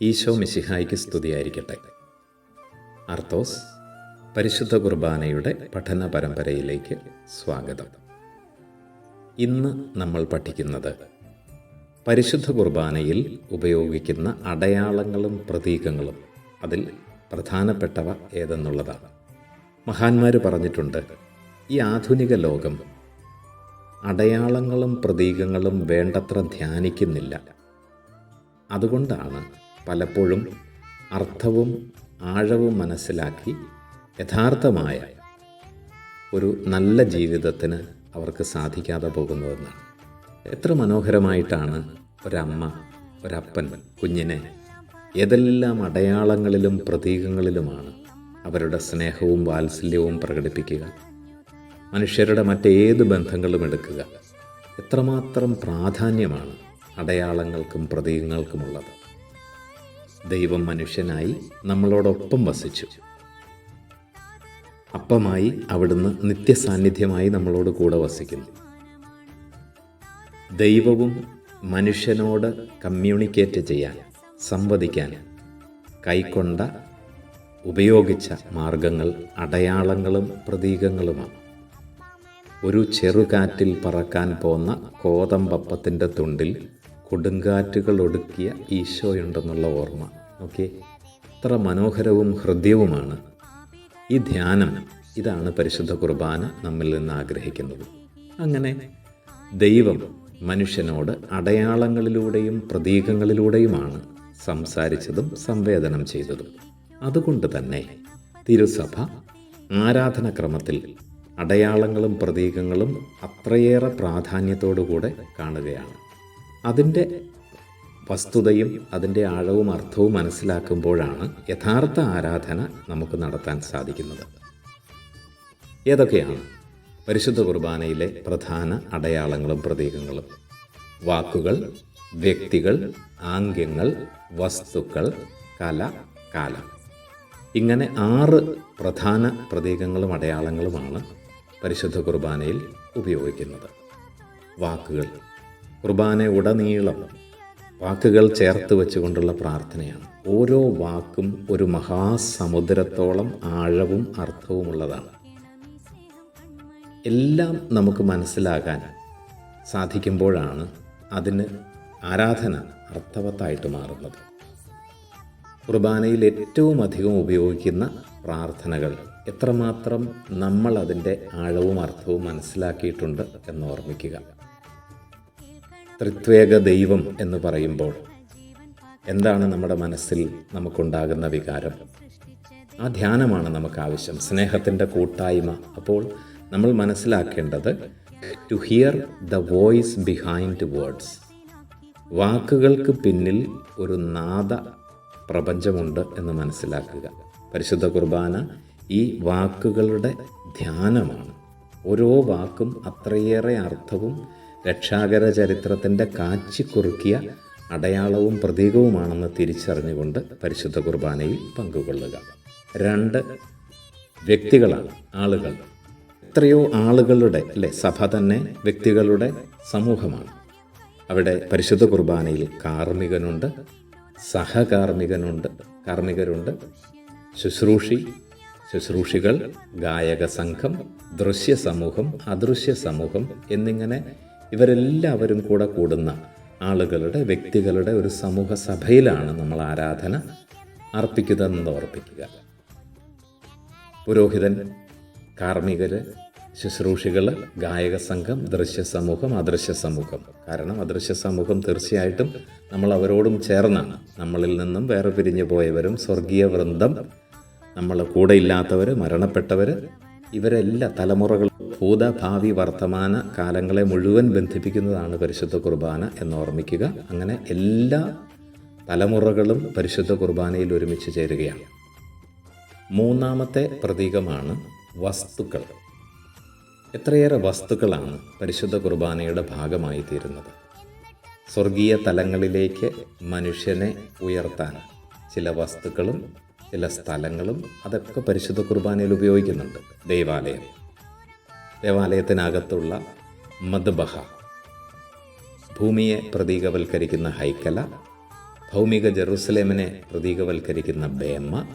ഈശോ മിശിഹായിക്ക് സ്തുതിയായിരിക്കട്ടെ. അർത്തോസ് പരിശുദ്ധ കുർബാനയുടെ പഠന പരമ്പരയിലേക്ക് സ്വാഗതം. ഇന്ന് നമ്മൾ പഠിക്കുന്നത് പരിശുദ്ധ കുർബാനയിൽ ഉപയോഗിക്കുന്ന അടയാളങ്ങളും പ്രതീകങ്ങളും അതിൽ പ്രധാനപ്പെട്ടവ ഏതെന്നുള്ളതാണ്. മഹാന്മാർ പറഞ്ഞിട്ടുണ്ട് ഈ ആധുനിക ലോകം അടയാളങ്ങളും പ്രതീകങ്ങളും വേണ്ടത്ര ധ്യാനിക്കുന്നില്ല. അതുകൊണ്ടാണ് പലപ്പോഴും അർത്ഥവും ആഴവും മനസ്സിലാക്കി യഥാർത്ഥമായ ഒരു നല്ല ജീവിതത്തിന് അവർക്ക് സാധിക്കാതെ പോകുന്നതെന്നാണ്. എത്ര മനോഹരമായിട്ടാണ് ഒരമ്മ ഒരപ്പൻ കുഞ്ഞിനെ ഏതെല്ലാം അടയാളങ്ങളിലും പ്രതീകങ്ങളിലുമാണ് അവരുടെ സ്നേഹവും വാത്സല്യവും പ്രകടിപ്പിക്കുക. മനുഷ്യരുടെ മറ്റേത് ബന്ധങ്ങളും എടുക്കുക. എത്രമാത്രം പ്രാധാന്യമാണ് അടയാളങ്ങൾക്കും പ്രതീകങ്ങൾക്കുമുള്ളത്. ദൈവം മനുഷ്യനായി നമ്മളോടൊപ്പം വസിച്ചു. അപ്പമായി അവിടുന്ന് നിത്യസാന്നിധ്യമായി നമ്മളോട് കൂടെ വസിക്കുന്നു. ദൈവവും മനുഷ്യനോട് കമ്മ്യൂണിക്കേറ്റ് ചെയ്യാൻ സംവദിക്കാൻ കൈക്കൊണ്ട ഉപയോഗിച്ച മാർഗങ്ങൾ അടയാളങ്ങളും പ്രതീകങ്ങളുമാണ്. ഒരു ചെറുകാറ്റിൽ പറക്കാൻ പോന്ന കോതമ്പപ്പത്തിന്റെ തുണ്ടിൽ കൊടുങ്കാറ്റുകൾ ഒടുക്കിയ ഈശോയുണ്ടെന്നുള്ള ഓർമ്മ. ഓക്കെ? ഇത്ര മനോഹരവും ഹൃദ്യവുമാണ്. ഈ ധ്യാനം ഇതാണ് പരിശുദ്ധ കുർബാന നമ്മിൽ നിന്ന് ആഗ്രഹിക്കുന്നത്. അങ്ങനെ ദൈവം മനുഷ്യനോട് അടയാളങ്ങളിലൂടെയും പ്രതീകങ്ങളിലൂടെയുമാണ് സംസാരിച്ചതും സംവേദനം ചെയ്തതും. അതുകൊണ്ട് തന്നെ തിരുസഭ ആരാധനക്രമത്തിൽ അടയാളങ്ങളും പ്രതീകങ്ങളും അത്രയേറെ പ്രാധാന്യത്തോടുകൂടെ കാണുകയാണ്. അതിന്റെ വസ്തുതയും അതിന്റെ ആഴവും അർത്ഥവും മനസ്സിലാക്കുമ്പോഴാണ് യഥാർത്ഥ ആരാധന നമുക്ക് നടത്താൻ സാധിക്കുന്നത്. ഏതൊക്കെയാണ്? പരിശുദ്ധ കുർബാനയിലെ പ്രധാന അടയാളങ്ങളും പ്രതീകങ്ങളും. വാക്കുകൾ വ്യക്തികൾ ആംഗ്യങ്ങൾ വസ്തുക്കൾ കല കാലം. ഇങ്ങനെ ആറ് പ്രധാന പ്രതീകങ്ങളും അടയാളങ്ങളുമാണ് പരിശുദ്ധ കുർബാനയിൽ ഉപയോഗിക്കുന്നത്. വാക്കുകൾ കുർബാന ഉടനീളം വാക്കുകൾ ചേർത്ത് വെച്ചുകൊണ്ടുള്ള പ്രാർത്ഥനയാണ്. ഓരോ വാക്കും ഒരു മഹാസമുദ്രത്തോളം ആഴവും അർത്ഥവുമുള്ളതാണ്. എല്ലാം നമുക്ക് മനസ്സിലാകാൻ സാധിക്കുമ്പോഴാണ് അതിന് ആരാധന അർത്ഥവത്തായിട്ട് മാറുന്നത്. കുർബാനയിൽ ഏറ്റവും അധികം ഉപയോഗിക്കുന്ന പ്രാർത്ഥനകൾ എത്രമാത്രം നമ്മൾ അതിന്റെ ആഴവും അർത്ഥവും മനസ്സിലാക്കിയിട്ടുണ്ട് എന്ന് ഓർമ്മിക്കുക. ത്രിത്വേക ദൈവം എന്ന് പറയുമ്പോൾ എന്താണ് നമ്മുടെ മനസ്സിൽ നമുക്കുണ്ടാകുന്ന വികാരം? ആ ധ്യാനമാണ് നമുക്ക് ആവശ്യം സ്നേഹത്തിന്റെ കൂട്ടായ്മ. അപ്പോൾ നമ്മൾ മനസ്സിലാക്കേണ്ടത് to hear the voice behind words വാക്കുകൾക്ക് പിന്നിൽ ഒരു നാദ പ്രപഞ്ചമുണ്ട് എന്ന് മനസ്സിലാക്കുക. പരിശുദ്ധ കുർബാന ഈ വാക്കുകളുടെ ധ്യാനമാണ്. ഓരോ വാക്കും അത്രയേറെ അർത്ഥവും രക്ഷാകര ചരിത്രത്തിന്റെ കാച്ചിക്കുറുക്കിയ അടയാളവും പ്രതീകവുമാണെന്ന് തിരിച്ചറിഞ്ഞുകൊണ്ട് പരിശുദ്ധ കുർബാനയിൽ പങ്കുകൊള്ളുക. രണ്ട് വ്യക്തികളാണ് ആളുകൾ. എത്രയോ ആളുകളുടെ അല്ലെ? സഭ തന്നെ വ്യക്തികളുടെ സമൂഹമാണ്. അവിടെ പരിശുദ്ധ കുർബാനയിൽ കാർമ്മികനുണ്ട് സഹകാർമ്മികനുണ്ട് കാർമ്മികരുണ്ട് ശുശ്രൂഷി ശുശ്രൂഷികൾ ഗായക സംഘം ദൃശ്യ സമൂഹം അദൃശ്യ സമൂഹം എന്നിങ്ങനെ ഇവരെല്ലാവരും കൂടെ കൂടുന്ന ആളുകളുടെ വ്യക്തികളുടെ ഒരു സമൂഹ സഭയിലാണ് നമ്മൾ ആരാധന അർപ്പിക്കുന്നതെന്ന് ഓർപ്പിക്കുക. പുരോഹിതൻ കാർമ്മികർ ശുശ്രൂഷികൾ ഗായക സംഘം ദൃശ്യ സമൂഹം അദൃശ്യ സമൂഹം. കാരണം അദൃശ്യ സമൂഹം തീർച്ചയായിട്ടും നമ്മൾ അവരോടും ചേർന്നാണ്. നമ്മളിൽ നിന്നും വേറെ പിരിഞ്ഞു പോയവരും സ്വർഗീയ വൃന്ദം നമ്മൾ കൂടെ ഇല്ലാത്തവർ മരണപ്പെട്ടവർ ഇവരെല്ലാ തലമുറകൾ ഭൂത ഭാവി വർത്തമാന കാലങ്ങളെ മുഴുവൻ ബന്ധിപ്പിക്കുന്നതാണ് പരിശുദ്ധ കുർബാന എന്ന് ഓർമ്മിക്കുക. അങ്ങനെ എല്ലാ തലമുറകളും പരിശുദ്ധ കുർബാനയിൽ ഒരുമിച്ച് ചേരുകയാണ്. മൂന്നാമത്തെ പ്രതീകമാണ് വസ്തുക്കൾ. എത്രയേറെ വസ്തുക്കളാണ് പരിശുദ്ധ കുർബാനയുടെ ഭാഗമായി തീരുന്നത്? സ്വർഗീയ തലങ്ങളിലേക്ക് മനുഷ്യനെ ഉയർത്താൻ ചില വസ്തുക്കളും ചില സ്ഥലങ്ങളും അതൊക്കെ പരിശുദ്ധ കുർബാനയിൽ ഉപയോഗിക്കുന്നുണ്ട്. ദേവാലയം. ദേവാലയത്തിനകത്തുള്ള മദ്ബഹ. ഭൂമിയെ പ്രതീകവൽക്കരിക്കുന്ന ഹൈക്കല. ഭൗമിക ജെറുസലേമിനെ പ്രതീകവൽക്കരിക്കുന്ന ബേമ്മ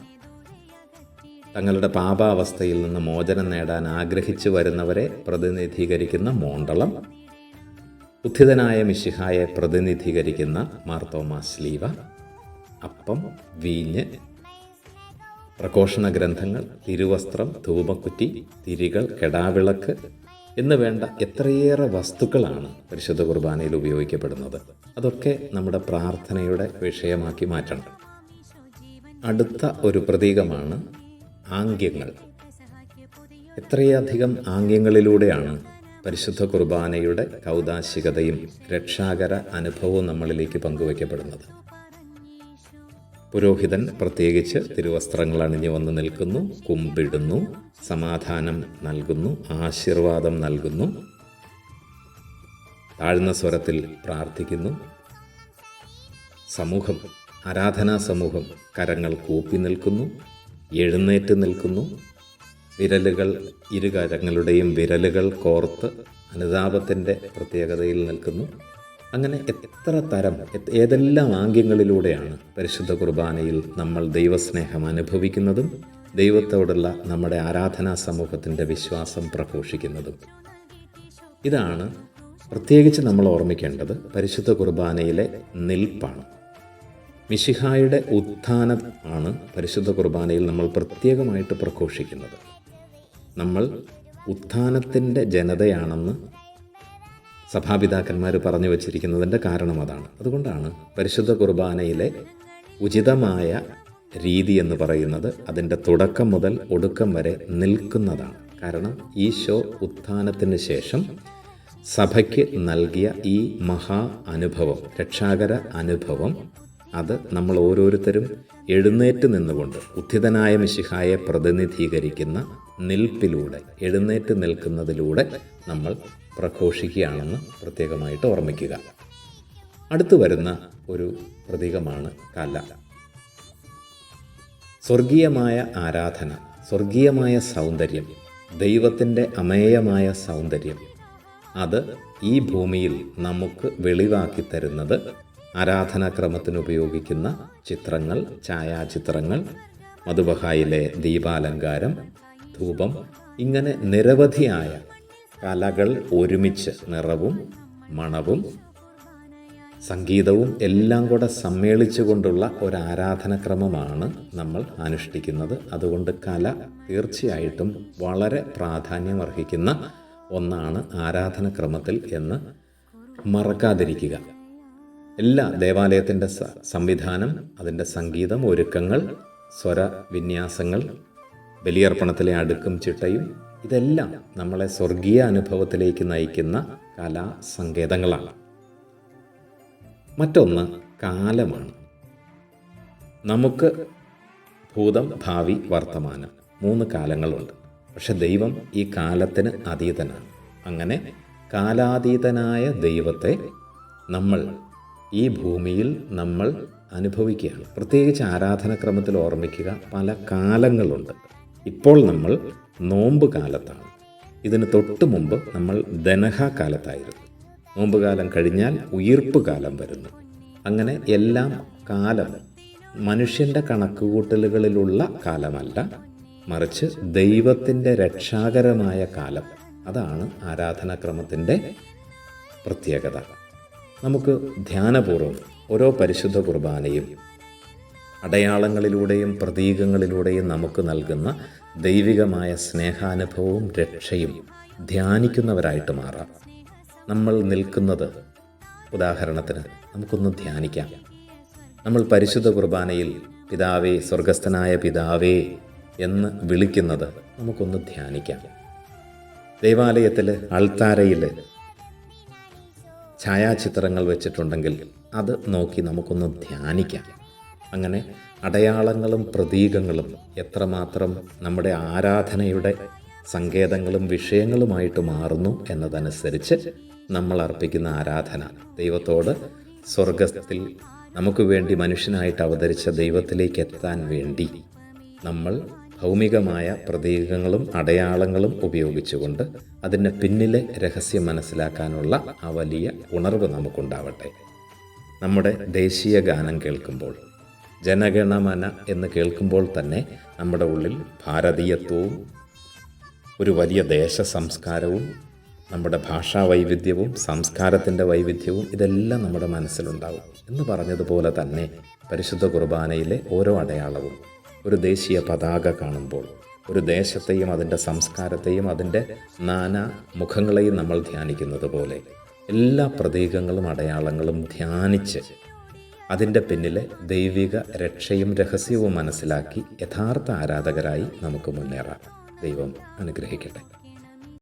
തങ്ങളുടെ പാപാവസ്ഥയിൽ നിന്ന് മോചനം നേടാൻ ആഗ്രഹിച്ചു വരുന്നവരെ പ്രതിനിധീകരിക്കുന്ന മോണ്ടളം. ഉത്ഥിതനായ മിശിഹായെ പ്രതിനിധീകരിക്കുന്ന മാർത്തോമാ സ്ലീവ. അപ്പം വീഞ്ഞ്. പ്രഘോഷണ ഗ്രന്ഥങ്ങൾ തിരുവസ്ത്രം ധൂപക്കുറ്റി തിരികൾ കെടാവിളക്ക് എന്ന് വേണ്ട എത്രയേറെ വസ്തുക്കളാണ് പരിശുദ്ധ കുർബാനയിൽ ഉപയോഗിക്കപ്പെടുന്നത്. അതൊക്കെ നമ്മുടെ പ്രാർത്ഥനയുടെ വിഷയമാക്കി മാറ്റണം. അടുത്ത ഒരു പ്രതീകമാണ് ആംഗ്യങ്ങൾ. എത്രയധികം ആംഗ്യങ്ങളിലൂടെയാണ് പരിശുദ്ധ കുർബാനയുടെ കൗതാശികതയും രക്ഷാകര അനുഭവവും നമ്മളിലേക്ക് പങ്കുവയ്ക്കപ്പെടുന്നത്. പുരോഹിതൻ പ്രത്യേകിച്ച് തിരുവസ്ത്രങ്ങൾ അണിഞ്ഞു വന്ന് നിൽക്കുന്നു കുമ്പിടുന്നു സമാധാനം നൽകുന്നു ആശീർവാദം നൽകുന്നു താഴ്ന്ന സ്വരത്തിൽ പ്രാർത്ഥിക്കുന്നു. സമൂഹം ആരാധനാ സമൂഹം കരങ്ങൾ കൂപ്പി നിൽക്കുന്നു എഴുന്നേറ്റ് നിൽക്കുന്നു. വിരലുകൾ ഇരുകരങ്ങളുടെയും വിരലുകൾ കോർത്ത് അനുതാപത്തിന്റെ പ്രത്യേകതയിൽ നിൽക്കുന്നു. അങ്ങനെ എത്ര തരം ഏതെല്ലാം ആംഗ്യങ്ങളിലൂടെയാണ് പരിശുദ്ധ കുർബാനയിൽ നമ്മൾ ദൈവസ്നേഹം അനുഭവിക്കുന്നതും ദൈവത്തോടുള്ള നമ്മുടെ ആരാധനാ സമൂഹത്തിന്റെ വിശ്വാസം പ്രഘോഷിക്കുന്നതും. ഇതാണ് പ്രത്യേകിച്ച് നമ്മൾ ഓർമ്മിക്കേണ്ടത് പരിശുദ്ധ കുർബാനയിലെ നിൽപ്പാണ്. മിശിഹായുടെ ഉത്ഥാനം ആണ് പരിശുദ്ധ കുർബാനയിൽ നമ്മൾ പ്രത്യേകമായിട്ട് പ്രഘോഷിക്കുന്നത്. നമ്മൾ ഉത്ഥാനത്തിന്റെ ജനതയാണെന്ന് സഭാപിതാക്കന്മാർ പറഞ്ഞു വച്ചിരിക്കുന്നതിന്റെ കാരണം അതാണ്. അതുകൊണ്ടാണ് പരിശുദ്ധ കുർബാനയിലെ ഉചിതമായ രീതി എന്ന് പറയുന്നത് അതിന്റെ തുടക്കം മുതൽ ഒടുക്കം വരെ നിൽക്കുന്നതാണ്. കാരണം ഈശോ ഉത്ഥാനത്തിന് ശേഷം സഭയ്ക്ക് നൽകിയ ഈ മഹാ അനുഭവം രക്ഷാകര അനുഭവം അത് നമ്മൾ ഓരോരുത്തരും എഴുന്നേറ്റ് നിന്നുകൊണ്ട് ഉത്ഥിതനായ മിശിഹായെ പ്രതിനിധീകരിക്കുന്ന നിൽപ്പിലൂടെ എഴുന്നേറ്റ് നിൽക്കുന്നതിലൂടെ നമ്മൾ പ്രഘോഷിക്കുകയാണെന്ന് പ്രത്യേകമായിട്ട് ഓർമ്മിക്കുക. അടുത്തു വരുന്ന ഒരു പ്രതീകമാണ് കല. സ്വർഗീയമായ ആരാധന സ്വർഗീയമായ സൗന്ദര്യം ദൈവത്തിന്റെ അമേയമായ സൗന്ദര്യം. അത് ഈ ഭൂമിയിൽ നമുക്ക് വെളിവാക്കി തരുന്നത് ആരാധനാക്രമത്തിന് ഉപയോഗിക്കുന്ന ചിത്രങ്ങൾ ഛായാചിത്രങ്ങൾ മധുബഹായിലെ ദീപാലങ്കാരം ധൂപം ഇങ്ങനെ നിരവധിയായ കലകൾ ഒരുമിച്ച് നിറവും മണവും സംഗീതവും എല്ലാം കൂടെ സമ്മേളിച്ചുകൊണ്ടുള്ള ഒരു ആരാധനക്രമമാണ് നമ്മൾ അനുഷ്ഠിക്കുന്നത്. അതുകൊണ്ട് കല തീർച്ചയായിട്ടും വളരെ പ്രാധാന്യമർഹിക്കുന്ന ഒന്നാണ് ആരാധനക്രമത്തിൽ എന്ന് മറക്കാതിരിക്കുക. എല്ലാ ദേവാലയത്തിന്റെ സംവിധാനം അതിന്റെ സംഗീതം ഒരുക്കങ്ങൾ സ്വര വിന്യാസങ്ങൾ ബലിയർപ്പണത്തിലെ അടുക്കും ചിട്ടയും ഇതെല്ലാം നമ്മളെ സ്വർഗീയ അനുഭവത്തിലേക്ക് നയിക്കുന്ന കലാ സങ്കേതങ്ങളാണ് മറ്റൊന്ന് കാലമാണ്. നമുക്ക് ഭൂതം ഭാവി വർത്തമാനം മൂന്ന് കാലങ്ങളുണ്ട്. പക്ഷെ ദൈവം ഈ കാലത്തിന് അതീതനാണ്. അങ്ങനെ കാലാതീതനായ ദൈവത്തെ നമ്മൾ ഈ ഭൂമിയിൽ നമ്മൾ അനുഭവിക്കുകയാണ്. പ്രത്യേകിച്ച് ആരാധനക്രമത്തിൽ ഓർമ്മിക്കുക പല കാലങ്ങളുണ്ട്. ഇപ്പോൾ നമ്മൾ നോമ്പ് കാലത്താണ്. ഇതിന് തൊട്ട് മുമ്പ് നമ്മൾ ധനഹ കാലത്തായിരുന്നു. നോമ്പ് കാലം കഴിഞ്ഞാൽ ഉയർപ്പ് കാലം വരുന്നു. അങ്ങനെ എല്ലാം കാലം മനുഷ്യന്റെ കണക്കുകൂട്ടലുകളിലുള്ള കാലമല്ല മറിച്ച് ദൈവത്തിന്റെ രക്ഷാകരമായ കാലം. അതാണ് ആരാധനാക്രമത്തിന്റെ പ്രത്യേകത. നമുക്ക് ധ്യാനപൂർവം ഓരോ പരിശുദ്ധ കുർബാനയും അടയാളങ്ങളിലൂടെയും പ്രതീകങ്ങളിലൂടെയും നമുക്ക് നൽകുന്ന ദൈവികമായ സ്നേഹാനുഭവവും രക്ഷയും ധ്യാനിക്കുന്നവരായിട്ട് മാറാം. നമ്മൾ നിൽക്കുന്നത് ഉദാഹരണത്തിന് നമുക്കൊന്ന് ധ്യാനിക്കാം. നമ്മൾ പരിശുദ്ധ കുർബാനയിൽ പിതാവേ സ്വർഗസ്ഥനായ പിതാവേ എന്ന് വിളിക്കുന്നത് നമുക്കൊന്ന് ധ്യാനിക്കാം. ദേവാലയത്തിൽ അൾത്താരയിൽ ഛായാചിത്രങ്ങൾ വെച്ചിട്ടുണ്ടെങ്കിൽ അത് നോക്കി നമുക്കൊന്ന് ധ്യാനിക്കാം. അങ്ങനെ അടയാളങ്ങളും പ്രതീകങ്ങളും എത്രമാത്രം നമ്മുടെ ആരാധനയുടെ സങ്കേതങ്ങളും വിഷയങ്ങളുമായിട്ട് മാറുന്നു എന്നതനുസരിച്ച് നമ്മൾ അർപ്പിക്കുന്ന ആരാധന. ദൈവത്തോട് സ്വർഗത്തിൽ നമുക്ക് വേണ്ടി മനുഷ്യനായിട്ട് അവതരിച്ച ദൈവത്തിലേക്ക് എത്താൻ വേണ്ടി നമ്മൾ ഭൗമികമായ പ്രതീകങ്ങളും അടയാളങ്ങളും ഉപയോഗിച്ചുകൊണ്ട് അതിന്റെ പിന്നിലെ രഹസ്യം മനസ്സിലാക്കാനുള്ള ആ വലിയ ഉണർവ് നമുക്കുണ്ടാവട്ടെ. നമ്മുടെ ദേശീയ ഗാനം കേൾക്കുമ്പോൾ ജനഗണമന എന്ന് കേൾക്കുമ്പോൾ തന്നെ നമ്മുടെ ഉള്ളിൽ ഭാരതീയത്വവും ഒരു വലിയ ദേശ സംസ്കാരവും നമ്മുടെ ഭാഷാ വൈവിധ്യവും സംസ്കാരത്തിന്റെ വൈവിധ്യവും ഇതെല്ലാം നമ്മുടെ മനസ്സിലുണ്ടാവും എന്ന് പറഞ്ഞതുപോലെ തന്നെ പരിശുദ്ധ കുർബാനയിലെ ഓരോ അടയാളവും ഒരു ദേശീയ പതാക കാണുമ്പോൾ ഒരു ദേശത്തെയും അതിന്റെ സംസ്കാരത്തെയും അതിന്റെ നാനാ മുഖങ്ങളെയും നമ്മൾ ധ്യാനിക്കുന്നത് പോലെ എല്ലാ പ്രതീകങ്ങളും അടയാളങ്ങളും ധ്യാനിച്ച് അതിന്റെ പിന്നിലെ ദൈവിക രക്ഷയും രഹസ്യവും മനസ്സിലാക്കി യഥാർത്ഥ ആരാധകരായി നമുക്ക് മുന്നേറാം. ദൈവം അനുഗ്രഹിക്കട്ടെ.